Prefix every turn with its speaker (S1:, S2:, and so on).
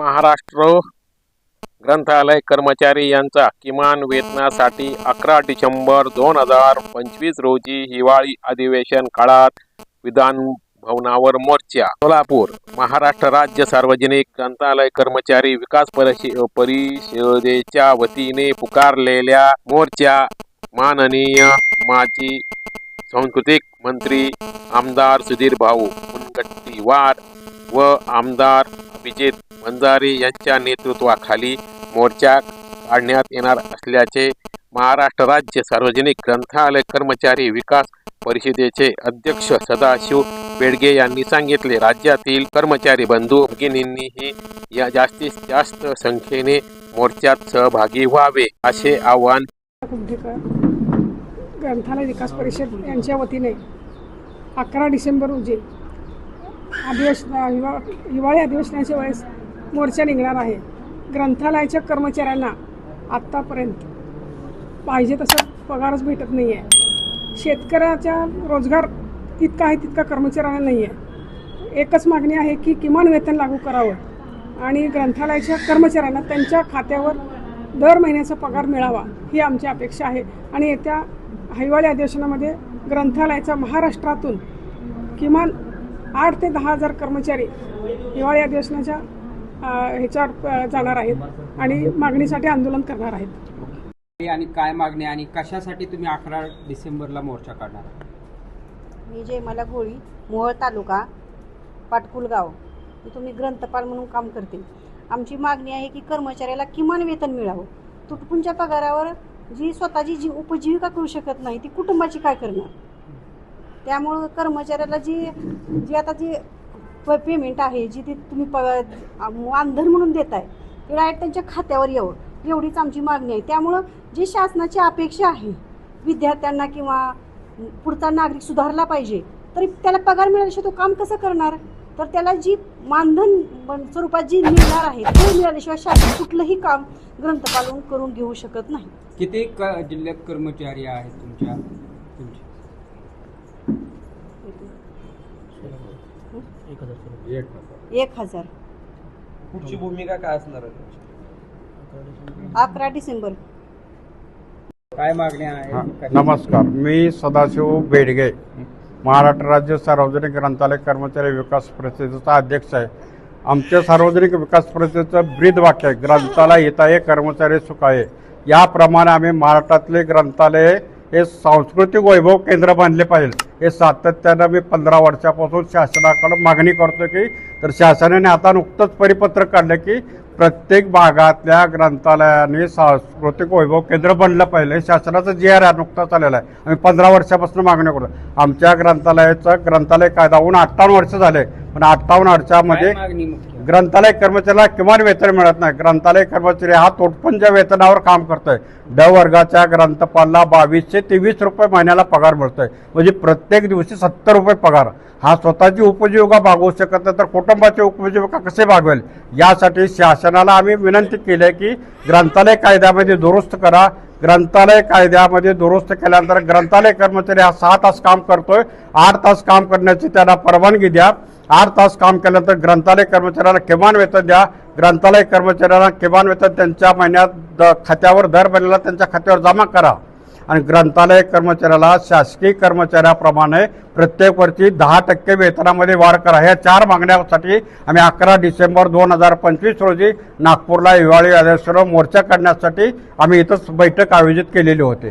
S1: महाराष्ट्र ग्रंथालय कर्मचारी यांचा किमान वेतनासाठी अकरा डिसेंबर दोन हजार पंचवीस रोजी हिवाळी अधिवेशन काळात विधान भवनावर मोर्चा. सोलापूर महाराष्ट्र राज्य सार्वजनिक ग्रंथालय कर्मचारी विकास परिषदेच्या वतीने पुकारलेल्या मोर्चा माननीय माजी सांस्कृतिक मंत्री आमदार सुधीर भाऊ मुनगट्टीवार व आमदार अभिजित वंजारी यांच्या नेतृत्वाखाली मोर्चा काढण्यात येणार असल्याचे महाराष्ट्र राज्य सार्वजनिक ग्रंथालय कर्मचारी विकास परिषदेचे अध्यक्ष सदाशिव बेडगे यांनी सांगितले राज्यातील कर्मचारी बंधू भगिनींनीही या जास्तीत जास्त संख्येने मोर्चात सहभागी व्हावे असे आवाहन
S2: ग्रंथालय विकास परिषद यांच्या वतीने अकरा डिसेंबर रोजी अधिवेशन हिवा हिवाळी अधिवेशनाच्या वेळेस मोर्चा निघणार आहे. ग्रंथालयाच्या कर्मचाऱ्यांना आत्तापर्यंत पाहिजे तसं पगारच भेटत नाही आहे शेतकऱ्याचा रोजगार तितका आहे तितका कर्मचाऱ्यांना नाही आहे एकच मागणी आहे की किमान वेतन लागू करावं आणि ग्रंथालयाच्या कर्मचाऱ्यांना त्यांच्या खात्यावर दर महिन्याचा पगार मिळावा ही आमची अपेक्षा आहे. आणि येत्या हिवाळी अधिवेशनामध्ये ग्रंथालयाचा महाराष्ट्रातून किमान आठ ते दहा हजार कर्मचारी हिवाळी अधिवेशनाच्या ह्याच्यावर जाणार आहेत आणि मागणीसाठी आंदोलन करणार आहेत.
S3: आणि काय मागणी आणि कशासाठी तुम्ही अकरा डिसेंबरला मोर्चा काढणार? आहात?
S4: मी जयमाला गोळी मोहोळ तालुका पाटकुलगाव इथून मी ग्रंथपाल म्हणून काम करते आमची मागणी आहे की कर्मचाऱ्याला किमान वेतन मिळावं. तुटपुंच्या पगारावर जी स्वतःची जी उपजीविका करू शकत नाही ती कुटुंबाची काय करणार? त्यामुळं कर्मचाऱ्याला जी जी आता जी प- पेमेंट आहे जी ती तुम्ही प मानधन म्हणून देत आहे ते डायरेक्ट त्यांच्या खात्यावर यावं एवढीच आमची मागणी आहे. त्यामुळं जी शासनाची अपेक्षा आहे विद्यार्थ्यांना किंवा पुढचा नागरिक सुधारला पाहिजे तरी त्याला पगार मिळाल्याशिवाय तो काम कसं करणार? तर त्याला जी मानधन स्वरूपात जी मिळणार आहे ते मिळाल्याशिवाय शासन कुठलंही काम ग्रंथपालन करून घेऊ शकत नाही.
S3: किती क जिल्ह्यात कर्मचारी आहेत तुमच्या
S4: एक हजार.
S5: पुढची भूमिका काय असणार आहे तुमची?
S4: अकरा डिसेंबर.
S3: काय आहे?
S6: नमस्कार. मी सदाशिव बेडगे महाराष्ट्र राज्य सार्वजनिक ग्रंथालय कर्मचारी विकास परिषदेचा अध्यक्ष आहे. आमच्या सार्वजनिक विकास परिषदेचं ब्रीद वाक्य आहे ग्रंथालय हिताये कर्मचारी सुखाये. याप्रमाणे आम्ही महाराष्ट्रातले ग्रंथालय हे सांस्कृतिक वैभव केंद्र बांधले पाहिजे. हे सातत्यानं मी पंधरा वर्षापासून शासनाकडं मागणी करतो की तर शासनाने आता नुकतंच परिपत्रक काढलं की प्रत्येक भागातल्या ग्रंथालयाने सांस्कृतिक वैभव केंद्र बनलं पाहिजे. हे शासनाचं जी आर नुकताच आलेलं आहे. आम्ही पंधरा वर्षापासून मागणी करतो आमच्या ग्रंथालयाचं ग्रंथालय कायदा होऊन अठ्ठावन्न वर्ष झाले. पण अठ्ठावन्न
S3: मागणी मुख्य?
S6: ग्रंथालय कर्मचाऱ्याला किमान वेतन मिळत नाही. ग्रंथालय कर्मचारी हा तोटपंच वेतनावर काम करतोय. ड वर्गाच्या ग्रंथपालला बावीसशे तेवीस रुपये महिन्याला पगार मिळतोय. म्हणजे प्रत्येक दिवशी सत्तर रुपये पगार. हा स्वतःची उपजीविका भागवू शकत नाही तर कुटुंबाची उपजीविका कसे भागवेल? यासाठी शासनाला आम्ही विनंती केली आहे की ग्रंथालय कायद्यामध्ये दुरुस्त करा. ग्रंथालय कायद्यामध्ये दुरुस्त केल्यानंतर ग्रंथालय कर्मचारी हा सहा तास काम करतोय. आठ तास काम करण्याची त्यांना परवानगी द्या. आठ तास काम केल्यानंतर ग्रंथालय कर्मचाऱ्याला किमान वेतन द्या. ग्रंथालय कर्मचाऱ्यांना किमान वेतन त्यांच्या महिन्यात द खात्यावर दर महिन्याला त्यांच्या खात्यावर जमा करा. आणि ग्रंथालय कर्मचाऱ्याला शासकीय कर्मचाऱ्याप्रमाणे प्रत्येक वर्षी दहा टक्के वेतनामध्ये वाढ करा. ह्या चार मागण्यासाठी आम्ही अकरा डिसेंबर दोन हजार पंचवीस रोजी नागपूरला हिवाळी अधिवेशनावर मोर्चा काढण्यासाठी आम्ही इथंच बैठक आयोजित केलेली होती.